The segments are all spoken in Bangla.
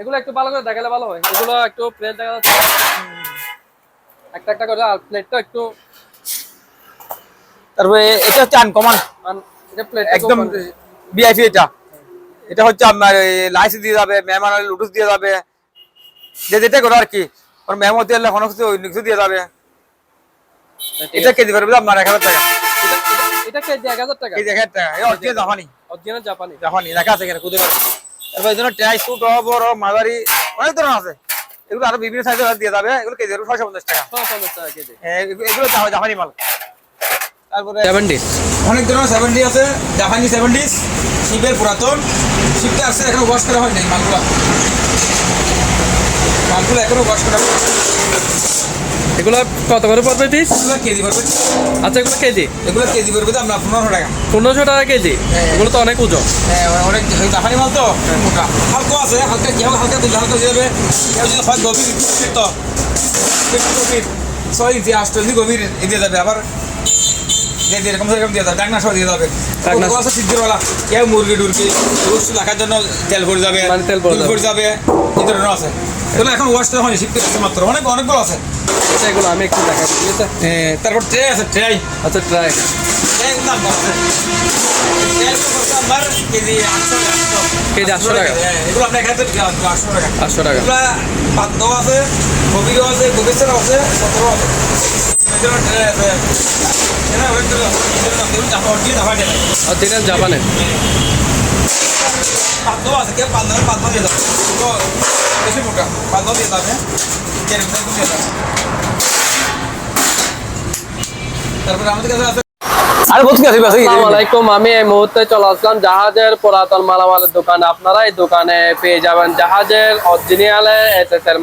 এগুলো একটু ভালো করে দেখালে ভালো হয়। এগুলো একটু প্লেট দেখা যাচ্ছে। একটা একটা করে আর প্লেটটা একটু তারপরে এটা হচ্ছে আনকমন এটা প্লেট একদম ভিআইপি এটা। এটা হচ্ছে আপনার লাইস দিয়ে যাবে মেহমান হলে লুটুস দিয়ে যাবে। যে যেটা করো আর কি ওর মেহমান দিয়ে কোনো কিছু কিছু দিয়ে যাবে। এটা কেজি পড়বে আপনার এক হাজার টাকা। এটা কেজি এক হাজার টাকা? কেজি এক হাজার টাকা এটা অরিজিনাল জাপানি অরিজিনাল জাপানি জাপানি লেখা আছে তারপর এই জন্য ট্রাই স্যুট বড় মাঝারি অনেক ধরনের আছে। এগুলো আরও বিভিন্ন সাইজের দিয়ে যাবে। এগুলো কেজি ছয়শো পঞ্চাশ টাকা। পঞ্চাশ টাকা কেজি। এগুলো জাপানি মাল। তারপরে সেভেন্টি অনেক ধরনের সেভেন্টি আছে। জাপানি সেভেন্টিস শিপের পুরাতন। শিপটা আসছে এখনও ওয়াশ করা হয়নি মালগুলো। মালগুলো এখনও ওয়াশ করা হয়নি। এগুলো কত করে পড়বে পিস কেজি পড়বে। আচ্ছা এগুলো কেজি? এগুলো কেজি পড়বে তো আপনার পনেরোশো টাকা। পনেরোশো টাকা কেজি? হ্যাঁ। এগুলো তো অনেক ওজন। হ্যাঁ, অনেক জাপানি মাল তো? মোটা। হালকা আছে হালকা কেউ হালকা দিলে হালকা কেউ যদি হয় গভীর তো। ছয় ইঞ্চি আষ্ট ইঞ্চি গভীর দিয়ে যাবে। আবার দিয়ে এরকম এরকম দিয়ে যাবে। ডাকনা সহ দিয়ে যাবে। আছে সিদ্ধরওয়ালা কেউ মুরগি রাখার জন্য তেল যাবে মানে তেল যাবে। এই ধরনের আছে। এখন ওয়াশ হয়নি শিখতে মাত্র। অনেক অনেকগুলো আছে। এগুলো আমি একটু দেখাই ঠিক আছে? তারপর ট্রে আছে ট্রে আচ্ছা ট্রাই কেজি আটশো আটশো। কেজি 800 টাকা। আটশো আছে আছে গভীর আছে সতেরো জাপানের কেউ পাদ্য পাদ্য দিয়ে যাবে বেশি মোটা পাদ্য দিয়ে যাবে আমি এই মুহূর্তে চলে আসলাম জাহাজের পুরাতন মালামালের দোকানে। আপনারা এই দোকানে পেয়ে যাবেন জাহাজের অরিজিনাল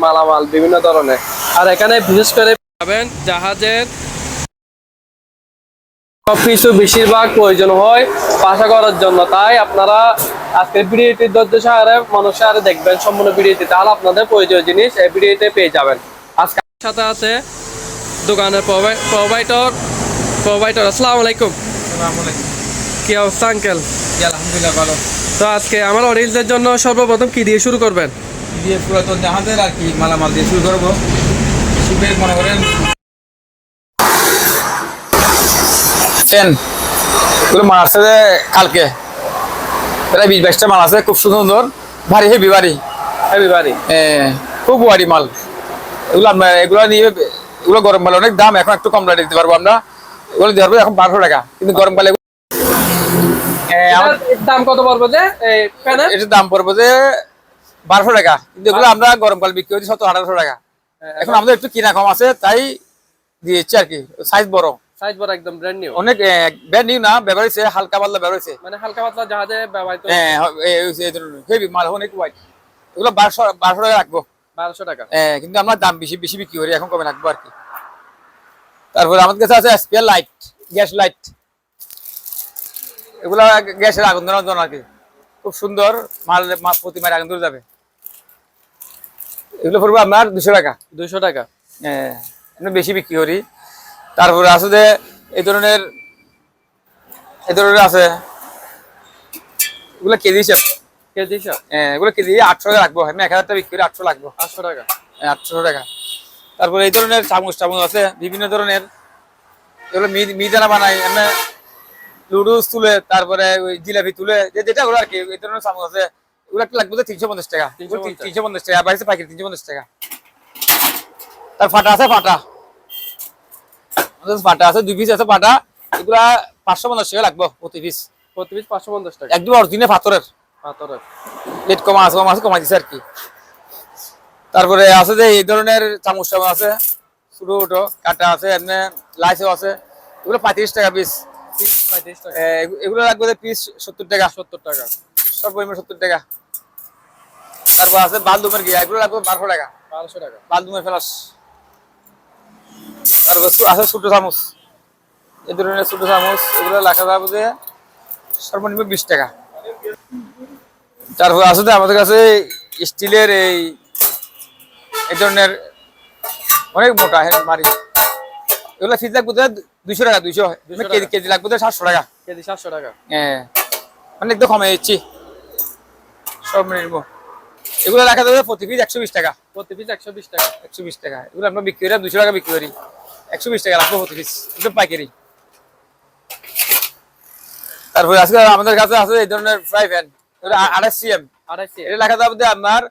মালামাল, বিভিন্ন ধরনের। আর এখানে বিশেষ করে পাবেন জাহাজের সবকিছু বেশিরভাগ প্রয়োজন হয় বাসা করার জন্য। তাই আপনারা আজকের ভিডিওটি ধৈর্য সহারে মনুষ্যারে দেখবেন সম্পূর্ণ ভিডিওটি। তাহলে আপনাদের প্রয়োজনীয় জিনিস এই ভিডিওতে পেয়ে যাবেন। আজকে সাথে আছে দোকানের প্রোভাইডর প্রোভাইডর আসসালামু আলাইকুম। কি অবস্থা আঙ্কেল? আলহামদুলিল্লাহ ভালো। তো আজকে আমার অডিয়েন্সের জন্য সর্বপ্রথম কি দিয়ে শুরু করবেন? দিয়ে পুরাতন জাহাজের আর কি মালামাল দিয়ে শুরু করব। মনে করেন মাল আসছে যে কালকে। প্রায় বিশ বাইশটা মাল আছে খুব সুন্দর। ভারী হেভি ভারী। হ্যাপি বাড়ি এ, খুব ভারী মাল। এগুলো আমরা এগুলো নিয়ে এগুলো গরম কালে অনেক দাম এখন একটু কম রেটে দিতে পারব আমরা। এগুলো দিতে পারব এখন বারোশো টাকা কিন্তু গরমকালে এগুলো- এ, দাম কত পড়বে যে এটার দাম পড়বে যে বারোশো টাকা কিন্তু এগুলো আমরা গরমকাল বিক্রি করছি সত্তর আঠারোশো টাকা। এখন আমাদের একটু কিনা কম আছে তাই দিয়েছি আর কি সাইজ বড়। সাইজ বড় একদম ব্র্যান্ড নিউ অনেক ব্যাড নিউ না ব্যবহার হয়েছে হালকা পাতলা ব্যবহার হয়েছে। মানে হালকা পাতলা ব্যবহৃত হ্যাঁ হেভি মাল অনেক হোয়াইট এগুলো বারোশো বারোশো টাকা রাখব। বারোশো টাকা। হ্যাঁ, কিন্তু আমরা দাম বেশি বেশি বিক্রি করি এখন কমে রাখব আর কি। তারপরে আমাদের কাছে আছে স্পেয়ার লাইট গ্যাস লাইট এগুলা গ্যাসের আগুন ধরানোর জন্য আর কি। খুব সুন্দর মাল প্রতি মাইল আগুন ধরে যাবে। এগুলো পড়বে আপনার দুশো টাকা। দুইশো টাকা। হ্যাঁ বেশি বিক্রি করি। তারপরে আছে যে এই ধরনের এই ধরনের আছে। এগুলো কেজি হিসাব। কেজি হিসাব? হ্যাঁ এগুলো কেজি আটশো টাকা রাখব আমি এক বিক্রি করি আটশো আটশো টাকা? আটশো টাকা। তারপরে এই ধরনের চামচ টামচ আছে বিভিন্ন ধরনের। এগুলো মি- মিহিদানা বানাই আমরা লুডুস তুলে তারপরে ওই জিলাপি তুলে যেটা ওগুলো আর কি এই ধরনের চামচ আছে। এগুলো একটা লাগবে তিনশো পঞ্চাশ টাকা। 350 তিনশো পঞ্চাশ টাকা বাড়িতে পাইকারি তিনশো পঞ্চাশ টাকা। তার ফাটা আছে ফাটা। ফাটা আছে দুই পিস আছে ফাটা এগুলা পাঁচশো পঞ্চাশ টাকা লাগবে প্রতি পিস প্রতি পিস পাঁচশো পঞ্চাশ টাকা। একদম অরিজিনাল পাথরের। পাথরের। লেট কমা আছে কমা আছে কমা দিছে আর কি। তারপরে আছে যে এই ধরনের চামচ টামচ আছে ছোট ছোট কাটা আছে এমনি লাইসও আছে। এগুলো পঁয়ত্রিশ টাকা পিস পিস পঁয়ত্রিশ টাকা। এগুলো লাগবে পিস সত্তর টাকা। সত্তর টাকা। সর্বনিম্ন সত্তর টাকা। তারপর আছে বালদুমের গিয়া এগুলো লাগবে বারোশো টাকা। বারোশো টাকা। বালদুমের ফেলাস। তারপর আছে ছোট চামচ। এই ধরনের ছোট চামচ এগুলো লেখা যাবে যে সর্বনিম্ন বিশ টাকা। তারপর আছে আমাদের কাছে স্টিলের এই এই ধরনের অনেক মোটা হ্যাঁ, মারি এগুলো ফিজ লাগবে দুইশো টাকা দুইশো। কেজি কেজি লাগবে তো সাতশো টাকা। কেজি সাতশো টাকা। হ্যাঁ। মানে একটু কমে দিচ্ছি। সব নির্ম এগুলো রাখা যাবে প্রতি পিস একশো বিশ টাকা। প্রতি পিস একশো বিশ টাকা একশো বিশ টাকা। এগুলো আমরা বিক্রি করি দুশো টাকা বিক্রি করি। একশো বিশ টাকা রাখব প্রতি পিস একদম পাইকারি। তারপরে আজকে আমাদের কাছে আছে এই ধরনের ফ্রাই প্যান আড়াই সিএম আড়াইশি এটা লেখা যাবে আপনার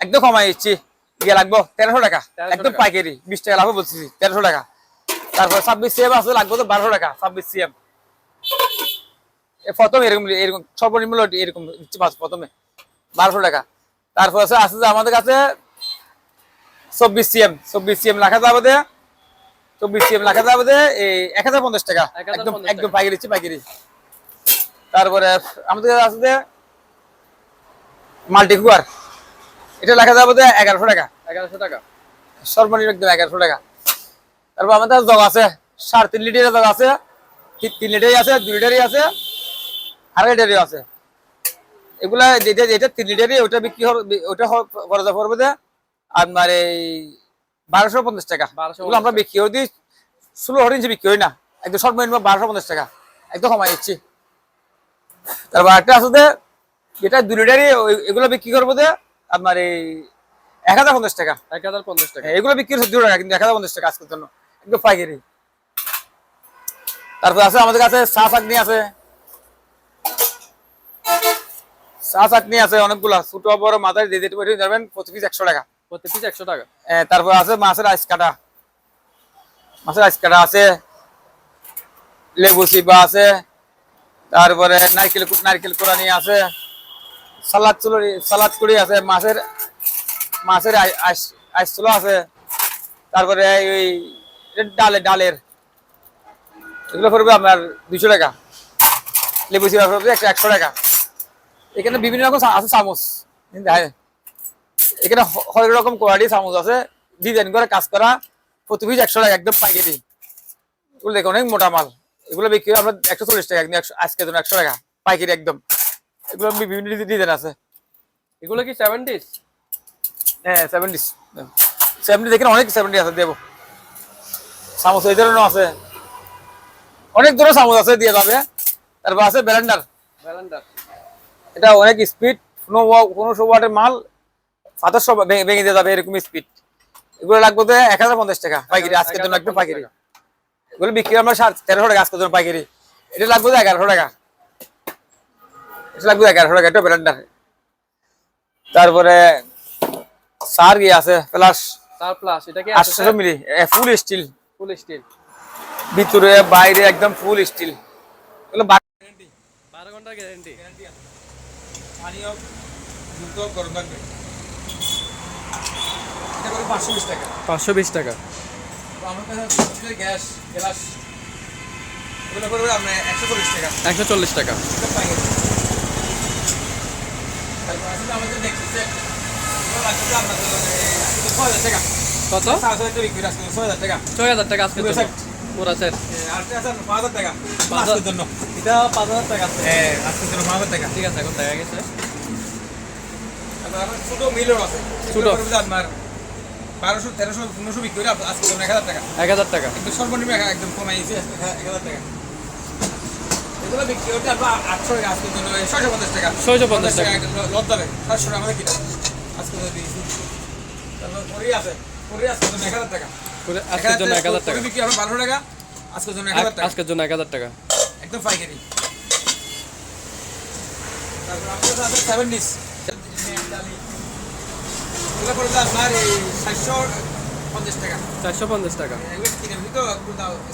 একদম কমাই দিচ্ছি। ইয়ে লাগবো তেরোশো টাকা একদম পাইকারি। বিশ টাকা লাগবে বলছি তেরোশো টাকা। তারপর ছাব্বিশ সিএম আছে লাগবে তো বারোশো টাকা ছাব্বিশ সিএম প্রথমে এরকম এরকম সর্বনিম্ন এরকম প্রথমে। বারোশো টাকা। তারপর আছে আছে যে আমাদের কাছে চব্বিশ সিএম চব্বিশ সিএম লেখা যাবে দে চব্বিশ সিএম লেখা যাবে দে এই এক হাজার পঞ্চাশ টাকা। একদম একদম পাইকারি পাইকারি। তারপরে আমাদের কাছে আছে যে মাল্টি কুয়ার এটা লেখা যাবে এগারোশো টাকা। এগারোশো টাকা। সর্বনিম্ন একদম এগারোশো টাকা। তারপর আমাদের জগ আছে সাড়ে তিন লিটারের জগ আছে তিন লিটারই আছে দুই লিটারই আছে আড়াই লিটারই আছে। এগুলা যেটা যেটা তিন লিটারই ওটা বিক্রি হবে ওটা খরচা পড়বে আপনার এই বারোশো পঞ্চাশ টাকা। এগুলো আমরা বিক্রি করে দিই ষোলো হরিণ বিক্রি করি না একদম সর্বনিম্ন বারোশো পঞ্চাশ টাকা। একদম কমাই দিচ্ছি। তারপর একটা আছে যে যেটা দুই লিটারই এগুলো বিক্রি করব যে আপনার এই এক হাজার পঞ্চাশ টাকা। এক হাজার পঞ্চাশ টাকা। হ্যাঁ, এগুলো বিক্রি দু টাকা কিন্তু এক হাজার পঞ্চাশ টাকা আজকের জন্য। একদম পাইকারি। তারপর আছে আমাদের কাছে চা আছে। চা চাটনি আছে অনেকগুলা। ছোট বড় মাথায় দিয়ে দিতে পারি। যাবেন প্রতি পিস একশো টাকা। প্রতি পিস একশো টাকা। এ, তারপর আছে মাছের আইস কাটা। মাছের আইস কাটা আছে। লেবু চিবা আছে। তারপরে নারকেল নারকেল কোরআনি আছে। সালাদ চুলরি সালাদ কুড়ি আছে। মাছের মাছের আইস চুলো আছে। তারপরে ওই এটা ডালের ডালের। এগুলো পড়বে আপনার দুশো টাকা। লেবু চিবা পড়বে একশো একশো টাকা। এখানে বিভিন্ন রকম আছে চামচ। এখানে হরেক রকম কোয়ালিটি চামচ আছে। ডিজাইন করে কাজ করা প্রতি পিস একশো টাকা একদম পাইকারি এগুলো দেখো অনেক মোটা মাল। এগুলো বিক্রি আমরা একশো চল্লিশ টাকা একদম একশো আজকের জন্য একশো টাকা পাইকারি একদম। এগুলো বিভিন্ন ডিজাইন আছে। এগুলো কি সেভেন্টিস হ্যাঁ সেভেন্টি সেভেন্টি দেখেন অনেক সেভেন্টি আছে দেবো। চামচ এই ধরনের আছে। অনেক ধরনের চামচ আছে দিয়ে যাবে। তারপর আছে ব্যালেন্ডার ব্যালেন্ডার এটা অনেক স্পিড কোনো সব ওয়াটের মাল সব ভেঙে দিয়ে যাবে এরকম স্পিড এগুলো লাগবে তো এক হাজার পঞ্চাশ টাকা পাইকারি আজকের জন্য একদম 1050 পাইকারি। এগুলো বিক্রি আমরা সাড়ে তেরোশো টাকা আজকের জন্য পাইকারি। এটা লাগবে তো এগারোশো টাকা। এটা লাগবে এগারোশো টাকা এটা ব্র্যান্ডার তারপরে সার গিয়ে আছে? প্লাস তার প্লাস এটা কি আটশো মিলি ফুল স্টিল। Full steel. ভিতরে বাইরে একদম ফুল স্টিল। এগুলো বারো ঘণ্টার গ্যারেন্টি। পানীয় দ্রুত গরম থাকবে এটা করে পাঁচশো বিশ টাকা। পাঁচশো বিশ টাকা। তো আমার কাছে গ্যাস গ্লাস এগুলো করবে আপনার একশো চল্লিশ টাকা। একশো চল্লিশ টাকা। তারপর আসলে আমাদের এ, আজকে ছয় হাজার টাকা। কত? ছয় হাজার টাকা। ছয় হাজার টাকা আজকে পুরো আপনার পাঁচ হাজার টাকা। পাঁচ হাজার- জন্য। এটা পাঁচ হাজার টাকা এ, আজকের জন্য পাঁচ হাজার টাকা। ঠিক আছে এখন দেখা গেছে আপনার ছোট মিলও আছে। ছোট। আপনার বারোশো তেরোশো পনেরোশো বিক্রি করে আপ- জন্য এক হাজার টাকা এক হাজার টাকা কিন্তু সর্বনিম্ন এক- একদম কমাইছে এক হাজার টাকা এগুলো বিক্রি হচ্ছে আপনার আটশো টাকা আজকের জন্য ছয়শো পঞ্চাশ টাকা 650 টাকা। লদ যাবে সাতশো টাকা আমাদের কিনা আজকে যদি আছে আজকের জন্য এক হাজার টাকা আজকের জন্য এক হাজার টাকা। বিক্রি হবে বারোশো টাকা আজকের জন্য এক হাজার টাকা। আজকের জন্য এক হাজার টাকা। একদম পাইকারি। তারপর আমাদের আছে সেভেন ডিস এগুলো পড়বে আপনার এই সাতশো পঞ্চাশ টাকা। চারশো পঞ্চাশ টাকা। এগুলো কিনে তো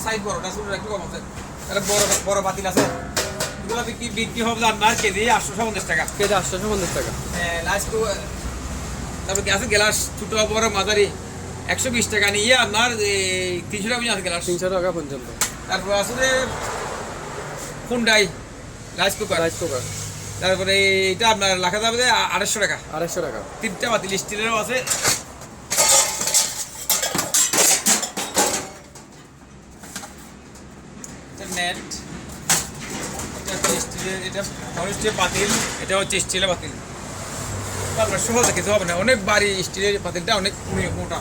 সাইজ বড়টা ছোট একটু কম আছে। তাহলে বড় বড় বাতিল আছে। এগুলো বিক্রি বিক্রি হবে আপনার কেজি আটশো পঞ্চাশ টাকা। কেজি আটশো পঞ্চাশ টাকা। লাস্ট তারপর গ্যাসের গ্লাস ছোট বড় মাঝারি। একশো বিশ টাকা নিয়ে আপনার তিনশো টাকা পর্যন্ত গ্লাস তিনশো টাকা পর্যন্ত। তারপর আসলে Hyundai rice cooker. Rice cooker. তারপরে এইটা আপনার লাখা যাবে যে আড়াইশো টাকা। আড়াইশো টাকা। তিনটা বাতিল স্টিলেরও আছে। নেট এটা হচ্ছে স্টিলের এটা পাতিল এটা হচ্ছে স্টিলের পাতিল। আপনার সহজে কিছু হবে না অনেক বাড়ি স্টিলের পাতিলটা অনেক মোটা।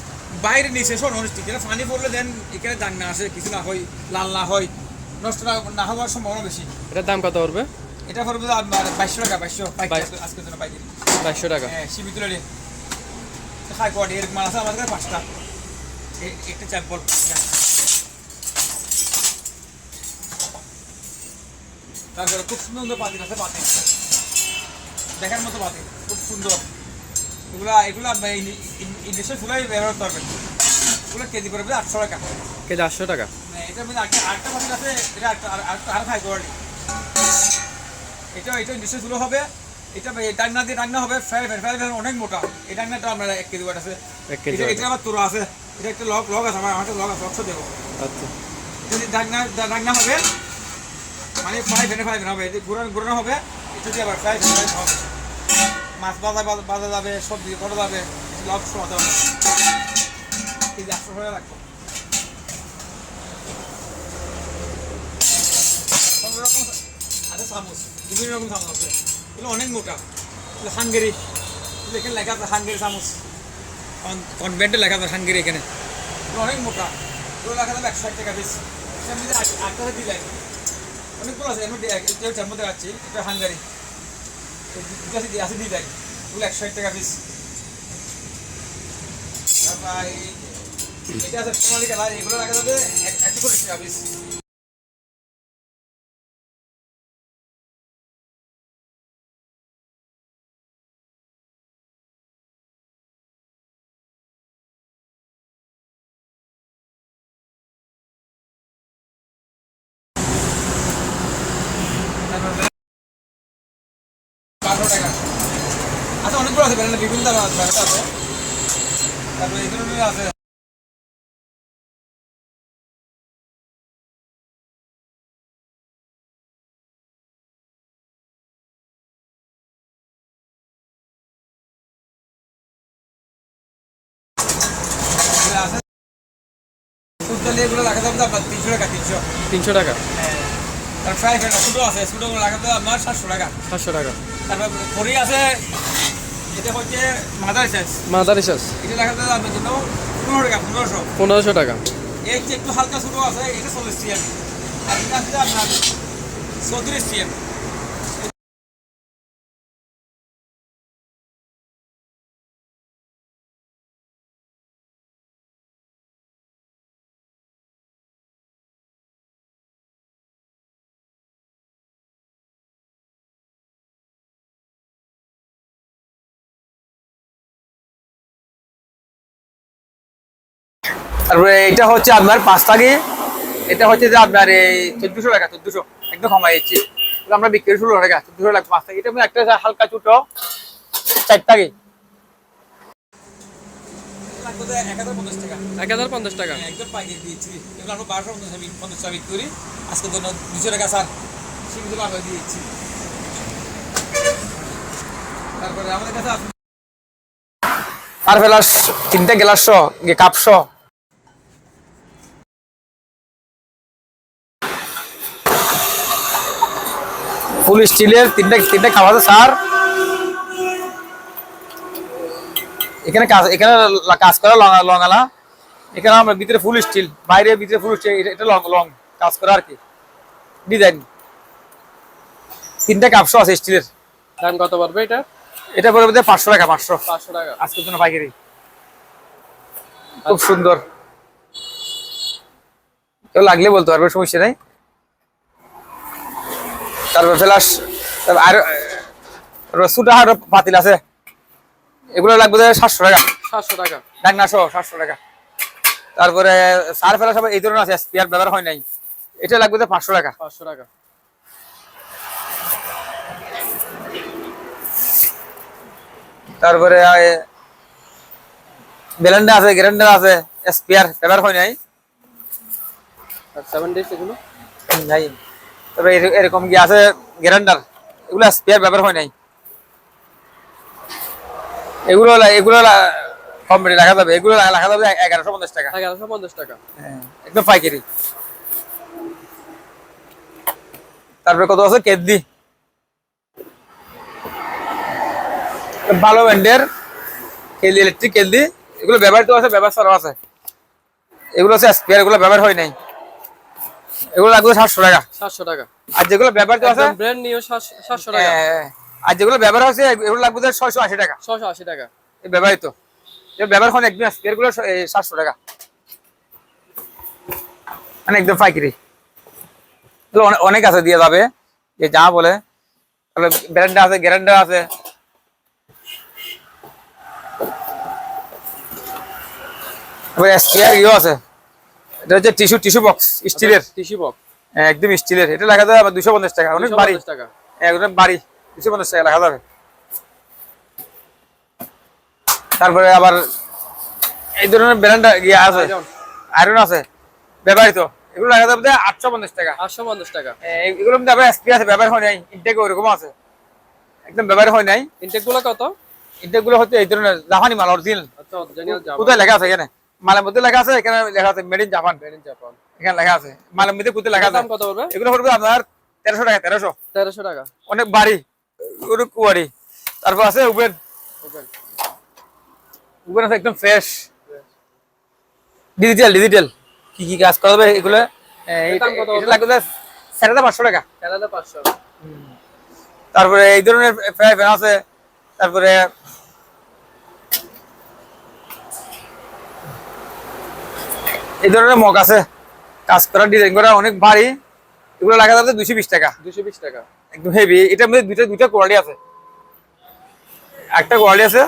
বাইরে নিচে নন স্টিক এটা পানি পড়লে দেন এখানে দাগ না আসে কিছু না হয় লাল না হয় নষ্ট না হওয়ার সম্ভাবনা বেশি। এটার দাম কত পড়বে? এটা পড়বে আপনার বাইশশো টাকা বাইশশো আজকের জন্য পাইকারি। বাইশশো টাকা। হ্যাঁ তুলে হাই কোয়ালিটি এরকম মাল আছে আমার কাছে পাঁচটা। একটা চ্যাম্পল তারপরে খুব সুন্দর সুন্দর পাতিল আছে পাতিল দেখার মতো পাতিল খুব সুন্দর। এগুলা এগুলা ইন্ডাস্ট্রি ফুলাই ব্যবহার করবেন এগুলো কেজি পড়বে আটশো টাকা। কেজি আটশো টাকা? মানে এটার মধ্যে আরেকটা আরেকটা পাতিল আছে এটা আরেকটা আর- হাই কোয়ালিটি এটা এটা নিশ্চয় শুরু হবে। এটা ডাকনা দিয়ে ডাকনা হবে ফ্রাই ফ্রাই ফ্রাই অনেক মোটা। এই ডাকনাটা আমরা এক কেজি ওয়াট আছে। এটা এটা আবার তোরা আছে। এটা একটা লক লক আছে আমার আমাদের লক আছে লক্ষ দেবো। আচ্ছা। যদি ডাকনা ডাকনা হবে মানে ফ্রাই ফ্রাই ফ্রাই হবে যদি ঘুরানো ঘুরানো হবে এটা দিয়ে আবার ফ্রাই ফ্রাই হবে। মাছ বাজা বাজা- যাবে, সবজি করা যাবে, লক সমাতে হবে। এই যে একশো টাকা আছে চামচ বিভিন্ন রকম চামচ আছে। এগুলো অনেক মোটা। এগুলো হাঙ্গেরি এখানে লেখা আছে হাঙ্গেরি চামচ কনভেন্টে লেখা আছে হাঙ্গেরি এখানে। অনেক মোটা। এগুলো লেখা যাবে একশো ষাট টাকা পিস এমনিতে আটটা দিলেন অনেকগুলো আছে এর মধ্যে মধ্যে আছে এটা হাঙ্গারি। আছে, দিয়ে দেয় এগুলো একশো টাকা পিস তারপর এটা এগুলো রাখা যাবে এক- একশো চল্লিশ টাকা পিস বারো টাকা আচ্ছা অনেকগুলো আছে ব্র্যান্ডের বিভিন্ন দাম আছে তারপরে এই ধরনের আছে এগুলো আছে এগুলো রাখা যাবে আপনার তিনশো টাকা। তিনশো তিনশো টাকা তার ফ্রাই ফ্রাই ছোটো আছে ছোটোগুলো রাখা যাবে আপনার সাতশো টাকা। সাতশো টাকা। তারপর খড়ি আছে এটা হচ্ছে মাদার সাইজ মাদার রিচার্জ এটা দেখা যায় আপনার জন্য পনেরো টাকা পনেরোশো। পনেরোশো টাকা। যে একটু হালকা ছোটো আছে এটা চল্লিশ সিএম আর এটা আছে আপনার চৌত্রিশ সিএম তারপরে এটা হচ্ছে আপনার পাঁচ থাকি এটা হচ্ছে যে আপনার এই চোদ্দশো টাকা চোদ্দশো। একদম কমাই দিচ্ছি। আমরা বিক্রি ষোলো টাকা চোদ্দশো টাকা পাঁচ থাকি এটা একটা হালকা ছোটো চার থাকি এক হাজার পঞ্চাশ টাকা। একদম পাইকারি দিয়েছি। এগুলো আমরা বারোশো পঞ্চাশ টাকা বিক্রি করি। আজকে জন্য দুশো টাকা স্যার তারপরে আমাদের কাছে আর ফেলাস তিনটে গ্লাস কাপ ফুল স্টিলের তিনটে তিনটে কাপ আছে স্যার। এখানে কাজ এখানে কাজ করা লং- লঙ্গালা। এখানে আমরা ভিতরে ফুল স্টিল বাইরে ভিতরে ফুল স্টিল এটা লং লং কাজ করা আর কি। ডিজাইন তিনটা কাপশো আছে স্টিলের দাম কত পড়বে এটা? এটা পড়বে পাঁচশো টাকা পাঁচশো। পাঁচশো টাকা। আজকের জন্য পাইকারি। খুব সুন্দর। কেউ লাগলে বলতে পারবে সমস্যা নেই। তারপর ফেলাস আর রসুটা আর পাতিল আছে। এগুলো লাগবে সাতশো টাকা। সাতশো টাকা। ডাকনা সহ সাতশো টাকা। তারপরে সার ফেলা সব এই ধরনের আছে স্পিয়ার ব্যবহার হয় নাই। এটা লাগবে তো পাঁচশো টাকা। পাঁচশো টাকা। তারপরে বেলেন্ডা আছে গ্রাইন্ডার আছে স্পিয়ার ব্যবহার হয় নাই। সেভেন ডেজ এগুলো? নাই। তবে এর- এরকম কি আছে গ্রাইন্ডার? এগুলো স্পেয়ার ব্যবহার হয় নাই। এগুলো এগুলো কমপ্লিট রাখা যাবে। এগুলো রাখা যাবে এগারোশো পঞ্চাশ টাকা। এগারোশো পঞ্চাশ টাকা। হ্যাঁ, একদম পাইকারি। তারপরে কত আছে? কেদ্দি ভালো ব্র্যান্ডের কেলদি ইলেকট্রিক কেলদি এগুলো ব্যবহার তো আছে ব্যবহার ছাড়াও আছে। এগুলো আছে স্পেয়ার এগুলো ব্যবহার হয় নাই। এগুলো লাগবে সাতশো টাকা। সাতশো টাকা। আর যেগুলো ব্যবহৃত আছে ব্র্যান্ড নিউ সাতশো টাকা। হ্যাঁ, আর যেগুলো ব্যবহার হচ্ছে এগুলো লাগবে ছয়শো আশি টাকা। ছশো আশি টাকা। এই ব্যবহৃত। ব্যবহার হয় একদম স্পেয়ারগুলো সাতশো টাকা। মানে একদম পাইকারি। এগুলো অনে- অনেক আছে দিয়ে যাবে। যে যা বলে। ব্র্যান্ডা আছে গ্যারান্ডা আছে। স্পেয়ার ইও আছে। এটা হচ্ছে টিস্যু টিস্যু বক্স স্টিলের। Tissue box. একদম স্টিলের। এটা লাগা যাবে আবার দুশো পঞ্চাশ টাকা। অনেক বাড়ি। টাকা। একদম বাড়ি। দুশো পঞ্চাশ টাকা লাগা যাবে তারপরে আবার এই ধরনের ব্র্যান্ড ইয়ে আছে। আয়রন। আছে। ব্যবহৃত। এগুলো লাগা যাবে আটশো পঞ্চাশ টাকা। আটশো পঞ্চাশ টাকা। এ- এগুলোর মধ্যে আবার এসপি আছে ব্যবহার হয় নাই। ইনটেক ওইরকম আছে। একদম ব্যবহার হয় নাই। ইনটেকগুলো কত? ইনটেকগুলো হচ্ছে এই ধরনের জাপানি মাল অরিজিনাল আচ্ছা কোথায় লেখা আছে এখানে? মালের মধ্যে লেখা আছে এখানে লেখা আছে made in Japan made in Japan এখানে লেখা আছে মালের মধ্যে কোথায় লেখা আছে। কত পড়বে? এগুলো পড়বে আপনার তেরোশো টাকা তেরোশো। তেরোশো টাকা। অনেক বাড়ি অনেক কুয়ারি। তারপর আছে উবেন ওপেন উবেন আছে একদম ফ্রেশ ডিজিটাল ডিজিটাল কি কি কাজ করা যাবে এগুলো? কত এটা লাগবে সাড়ে পাঁচশো টাকা। ক্যানাডা পাঁচশো। তারপরে এই ধরনের ফ্রাই প্যান আছে। তারপরে এই ধরনের মগ আছে। কাজ করা ডিজাইন করা অনেক ভারী। এগুলো লাগা যাবে দুশো বিশ টাকা। দুশো বিশ টাকা। একদম হেভি এটার মধ্যে দুইটা দুইটা কোয়ালিটি আছে। একটা কোয়ালিটি আছে।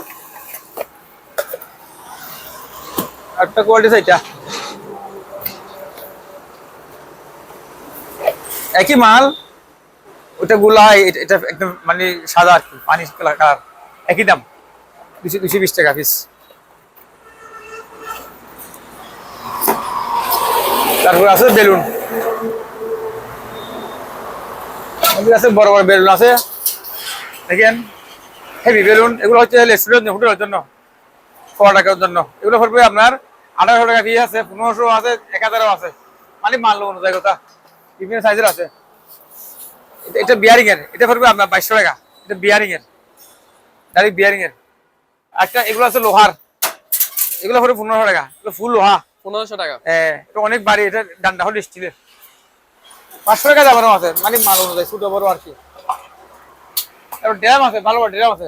একটা কোয়ালিটি আছে এটা। একই মাল। ওটা গুলা এটা এটা একদম মানে সাদা আর কি পানি কালার একই দাম। দুশো দুশো বিশ টাকা পিস তারপর আছে বেলুন। আছে বড় বড় বেলুন আছে। দেখেন হেভি বেলুন, এগুলো হচ্ছে রেস্টুরেন্ট হোটেলের জন্য টাকার জন্য। এগুলো পড়বে আপনার আঠারোশো টাকা দিয়ে আছে, পনেরোশো আছে, এক হাজারও আছে। মানে মাল অনুযায়ী কথা বিভিন্ন সাইজের আছে। এটা বিয়ারিং এর এটা পড়বে আপনার বাইশশো টাকা। এটা বিয়ারিং এর ডাইরেক্ট বিয়ারিং এর একটা, এগুলো আছে লোহার। এগুলো পড়বে পনেরোশো টাকা। এগুলো ফুল লোহা। পনেরোশো টাকা। হ্যাঁ, অনেক বাড়ি এটা ডান্ডা হল স্টিলের। পাঁচশো টাকা যাবার আছে মানে মাল অনুযায়ী ছোট বড় আর কি। ড্রাম আছে ভালো ড্রাম আছে।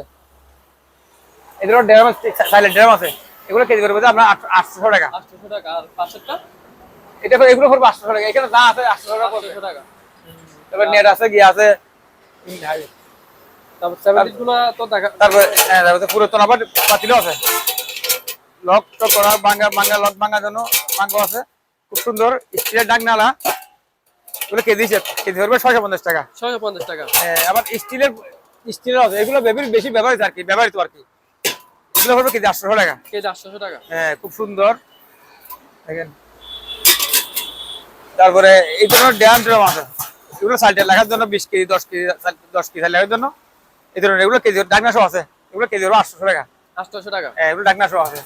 এদের ড্রাম আছে সাইলেন্ট ড্রাম আছে। এগুলো কেজি করবে আপনার আটশো টাকা। আটশোশো টাকা আর পাঁচশোটা এটা এগুলো পড়বে আটশো টাকা এখানে যা আছে আটশো টাকা আটশোশো টাকা। তারপর নেট আছে গিয়ে আছে। তারপর সেভেন্টি গুলো তো দেখা তারপরে পুরাতন আবার পাতিলও আছে। লক টক করা ভাঙ্গা ভাঙ্গা লক ভাঙ্গার জন্য ভাঙ্গা আছে। খুব সুন্দর স্টিলের ডাক নালা এগুলো কেজি কেজি ধরবে ছয়শো পঞ্চাশ টাকা। ছয়শো পঞ্চাশ টাকা। হ্যাঁ, আবার স্টিলের স্টিলের আছে। এগুলো বেবি- বেশি ব্যবহৃত আর কি ব্যবহৃত আর কি। এগুলো হবে কেজি আটশো টাকা। কেজি আটশোশো টাকা। হ্যাঁ খুব সুন্দর। দেখেন। তারপরে এই ধরনের ড্যাম ড্রাম আছে। এগুলো সাইডে লেখার জন্য বিশ কেজি দশ কেজি দশ কেজি লেখার জন্য এই ধরনের এগুলো কেজি ডাকনাশো আছে। এগুলো কেজি হলো আটশো টাকা। আটশোশো টাকা। হ্যাঁ এগুলো ডাকনাশো আছে।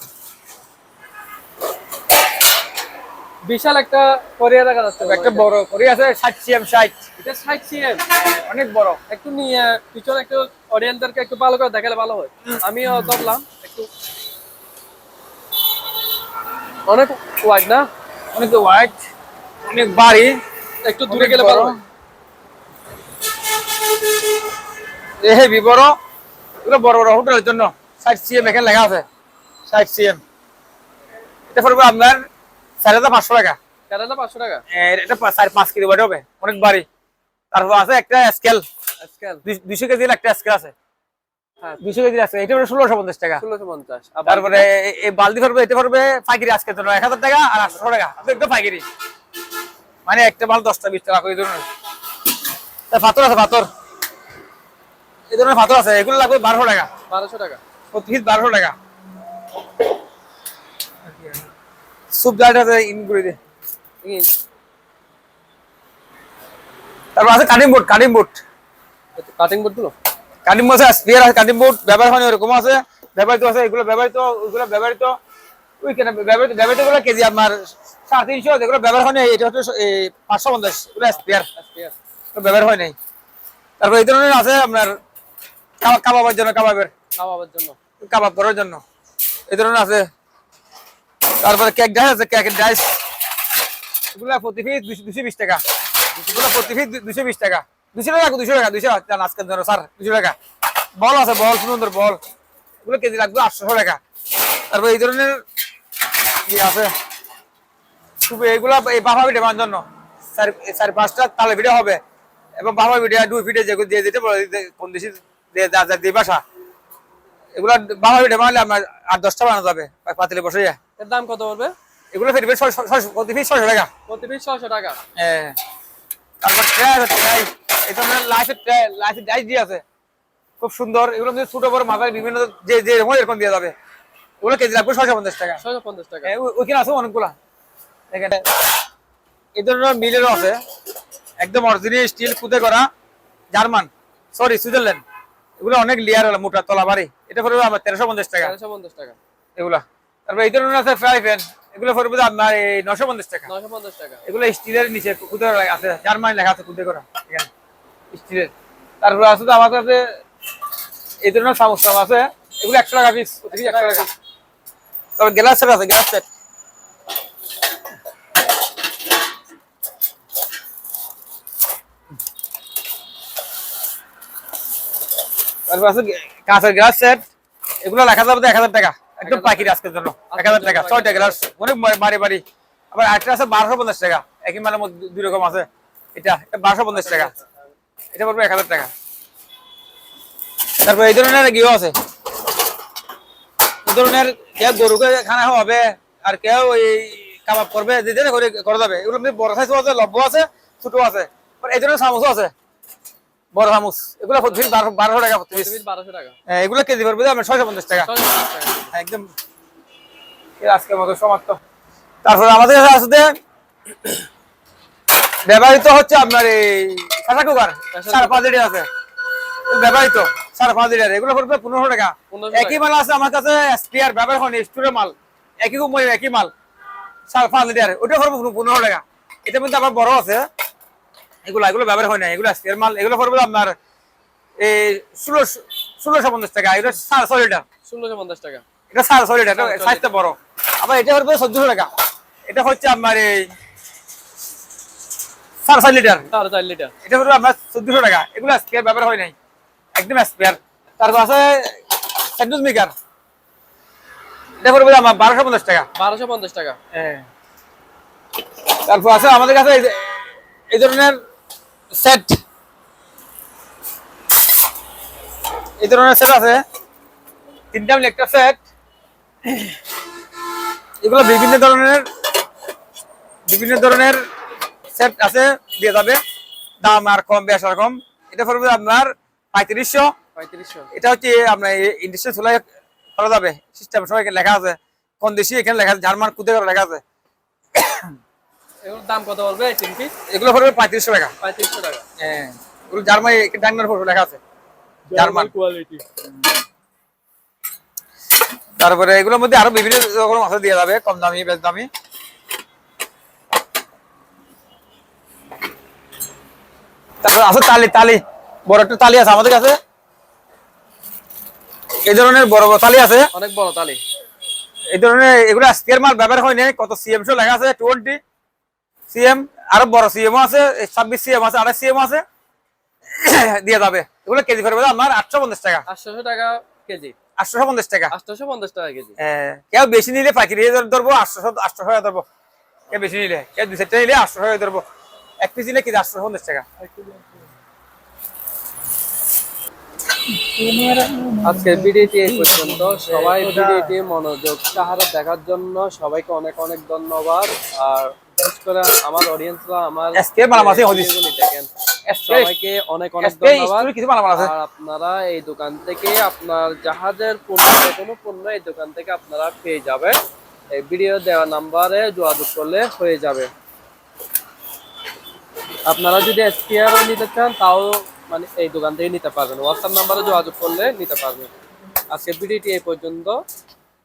বিশাল একটা কোরিয়া দেখা যাচ্ছে একটা বড় করি আছে ষাট সিএম ষাট। এটা ষাট সিএম। অনেক বড়। একটু নিয়ে পিছনে একটু অডিয়েন্সদেরকে একটু ভালো করে দেখালে ভালো হয়। আমিও ধরলাম একটু। অনেক ওয়াইড না? অনেক হোয়াইট অনেক বাড়ি একটু দূরে গেলে ভালো এ হেভি বড়। এগুলো বড় বড় হোটেলের জন্য ষাট সিএম এখানে লেখা আছে। ষাট সিএম। এটা পড়বে আপনার চার হাজার পাঁচশো টাকা। পাঁচশো টাকা? এটা চার পাঁচ কেজি হবে অনেক বাড়ি। তারপর আছে একটা স্কেল স্কেল কেজির একটা স্কেল আছে। হ্যাঁ। দুইশো আছে এটা ষোলোশো পঞ্চাশ টাকা। ষোলোশো পঞ্চাশ। তারপরে এই বালতি পড়বে এটা পড়বে পাইকারি আজকের জন্য এক হাজার টাকা আর আটশো টাকা। একদম পাইকারি। মানে একটা মাল দশটা বিশ টাকা এই ধরনের। পাথর আছে পাথর। এই ধরনের পাথর আছে এগুলো লাগবে বারোশো টাকা। বারোশো টাকা। প্রতি বারোশো টাকা। সুপ জাট ইন করে দিয়ে তারপর আছে cutting board cutting board cutting বোর্ডগুলো কাটিং বোর্ড আছে স্পিয়ার আছে কাটিং বোর্ড ব্যবহার হয় না এরকম আছে। ব্যবহৃত আছে এগুলো ব্যবহৃত ওইগুলো ব্যবহৃত। ওই কেন ব্যবহৃত ব্যবহৃতগুলো কেজি আপনার সাড়ে তিনশো যেগুলো ব্যবহার হয় নাই এটা হচ্ছে পাঁচশো পঞ্চাশ স্পেয়ার ব্যবহার হয় নাই তারপর এই ধরনের আছে আপনার কাবাব কাবাবের জন্য কাবাবের। খাওয়াবার জন্য। কাবাব করার জন্য। এই ধরনের আছে। তারপরে কেক ডাইস আছে কেকের ডাইস এগুলো প্রতি পিস দুশো বিশ টাকা। এগুলো প্রতি পিস দুশো বিশ টাকা। দুশো টাকা দুশো টাকা দুশো আজকের জন্য, স্যার দুশো টাকা। বল আছে, বল সুন্দর বল। এগুলো কেজি লাগবে আটশো টাকা। তারপর এই ধরনের ইয়ে আছে। খুব এগুলো এই বাফা পিঠে বানানোর জন্য। চার পাঁচটা তালে পিঠে হবে। এবং বাফা পিঠে দুই পিঠে যেগুলো দিয়ে দিতে বলে কোন দেশে দিয়ে বাসা। এগুলো বাবা পিঠে বানালে আপনার আট দশটা বানানো যাবে। পাতিলে বসে যায় এর দাম কত পড়বে? এগুলো ফেরবে প্রতি পিস ছয়শো টাকা। প্রতি পিস ছয়শো টাকা। হ্যাঁ। তারপর ট্রে আছে ট্রাই এই ধরনের লাইফের ট্রে লাইফের ডাইস দিয়ে আছে। খুব সুন্দর। এগুলো মধ্যে ছোট বড় মাথায় বিভিন্ন যে যে রকম এরকম দিয়ে যাবে। এগুলো কেজি লাগবে ছয়শো পঞ্চাশ টাকা। ছয়শো পঞ্চাশ টাকা। হ্যাঁ, ওই- ওইখানে আছে অনেকগুলা। এখানে এই ধরনের মিলেরও আছে। একদম অরিজিনাল স্টিল কুদে করা জার্মান সরি সুইজারল্যান্ড। এগুলো অনেক লেয়ার হলো মোটা তলা বাড়ি এটা পড়বে আমার তেরোশো পঞ্চাশ টাকা। তেরোশো পঞ্চাশ টাকা। এগুলা। তারপর এই ধরনের আছে ফ্রাই প্যান এগুলো পড়বে আপনার এই নশো পঞ্চাশ টাকা। নয়শো পঞ্চাশ টাকা। এগুলো স্টিলের নিচে কুদে আছে জার্মানি লেখা আছে কুদে করা এখানে স্টিলের। তারপর আছে তো আমার কাছে এই ধরনের চামচ আছে এগুলো একশো টাকা পিস প্রতি একশো টাকা তারপর গ্লাস সেট আছে গ্লাস সেট তারপর আছে কাঁচের গ্লাস সেট এগুলো লেখা যাবে এক হাজার টাকা। একদম পাইকারি আজকের জন্য। এক হাজার টাকা ছয়টা গ্লাস অনেক আবার আছে বারোশো পঞ্চাশ টাকা। একই মালের মধ্যে দুই রকম আছে। এটা বারোশো পঞ্চাশ টাকা। এটা পড়বে এক হাজার টাকা। তারপর এই ধরনের গিয়েও আছে। এই ধরনের কেউ গরুকে খানা হবে আর কেউ এই কাবাব করবে যে করে করা যাবে এগুলো বড় সাইজও আছে লব্য আছে ছোট আছে। এই ধরনের চামচও আছে। বড় চামচ এগুলো প্রতি পিস বারোশো টাকা প্রতি পিস বারোশো টাকা। হ্যাঁ, এগুলো কেজি পড়বে আপনার ছয়শো পঞ্চাশ টাকা। টাকা। একদম। আজকের মতো সমাপ্ত। তারপরে আমাদের কাছে যে ব্যবহৃত হচ্ছে আপনার এই কুকার সাড়ে পাঁচ লিটার আছে। ব্যবহৃত সাড়ে পাঁচ লিটার এগুলো পড়বে পনেরোশো টাকা। একই মাল আছে আমার কাছে স্পিয়ার ব্যবহার হয়নি স্টোরের মাল। একই কোম্পানি একই মাল। সাড়ে পাঁচ লিটার ওটা পড়বে পনেরো- পনেরো টাকা। এটার মধ্যে আবার বড় আছে। এগুলো এগুলো ব্যবহার হয় না এগুলো স্পিয়ার মাল এগুলো পড়বে আপনার এই ষোলোশো ষোলোশো পঞ্চাশ টাকা এগুলো সাড়ে ছয় লিটার। ষোলোশো পঞ্চাশ টাকা। এটা সাড়ে ছয় লিটার সাইজটা বড়। আবার এটা চোদ্দশো টাকা। এটা হচ্ছে আপনার এই সাড়ে ছয় লিটার। সাড়ে চার লিটার। এটা আপনার চোদ্দশো টাকা। এগুলো স্পেয়ার ব্যবহার হয় নাই। একদম স্পেয়ার তারপর আছে স্যান্ডউইচ মেকার এটা আমার বারোশো পঞ্চাশ টাকা। বারোশো পঞ্চাশ টাকা। হ্যাঁ। তারপর আছে আমাদের কাছে এই ধরনের সেট এই ধরনের সেট আছে। তিনটা মিলে একটা সেট এগুলো বিভিন্ন ধরনের বিভিন্ন ধরনের সেট আছে দিয়ে যাবে। দাম আর কম বেশ আর কম। এটা পড়বে আপনার পঁয়ত্রিশশো। পঁয়ত্রিশশো। এটা হচ্ছে আপনার ইন্ডাস্ট্রি চুলাই করা যাবে। সিস্টেম সবাই লেখা আছে। কোন দেশি এখানে লেখা আছে? জার্মান কুদে করে লেখা আছে। এগুলোর দাম কত পড়বে তিন পিস এগুলো পড়বে পঁয়ত্রিশশো টাকা। পঁয়ত্রিশশো টাকা। হ্যাঁ। এগুলো জার্মানি ডাইনার পড়বে লেখা আছে। জার্মান। কোয়ালিটি তারপরে এগুলোর মধ্যে আরও বিভিন্ন রকম মাছ দিয়ে যাবে কম দামি বেশ দামি। তারপর আছে তালি তালি। বড় একটা তালি আছে আমাদের কাছে। এই ধরনের বড় বড় তালি আছে। অনেক বড় তালি। এই ধরনের এগুলো স্কেয়ার মাল ব্যবহার হয় নাই কত সিএম শো লেখা আছে টোয়েন্টি সিএম আরও বড় সিএম আছে ছাব্বিশ সিএম আছে আড়াই সিএম আছে দিয়ে যাবে। এগুলো কেজি ফেরবে আমার আটশো পঞ্চাশ টাকা। আটশোশো টাকা কেজি। আটশো পঞ্চাশ টাকা। আটশোশো পঞ্চাশ টাকা কেজি। হ্যাঁ, কেউ বেশি নিলে পাইকারি ধরবো আটশো আটশো টাকা ধরবো। কেউ বেশি নিলে কেউ দু চারটা নিলে আটশো টাকা ধরবো। এক পিস নিলে কেজি আটশো পঞ্চাশ টাকা। আজকের ভিডিওটি এই পর্যন্ত। সবাই ভিডিওটি মনোযোগ সাহারা দেখার জন্য সবাইকে অনেক অনেক ধন্যবাদ। আর করে আমার অডিয়েন্সরা আমার আজকে মালামাল আছে, হদিস। দেখেন। সবাইকে অনেক অনেক ধন্যবাদ। কিছু মালামাল আছে। আপনারা এই দোকান থেকে আপনার জাহাজের পণ্য কোনো পণ্য এই দোকান থেকে আপনারা পেয়ে যাবেন। এই ভিডিও দেওয়া নাম্বারে যোগাযোগ করলে হয়ে যাবে। আপনারা যদি এসপিআরও নিতে চান তাও মানে এই দোকান থেকে নিতে পারবেন। হোয়াটসঅ্যাপ নাম্বারে যোগাযোগ করলে নিতে পারবেন। আজকের ভিডিওটি এই পর্যন্ত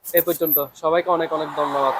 এই পর্যন্ত। সবাইকে অনেক অনেক ধন্যবাদ।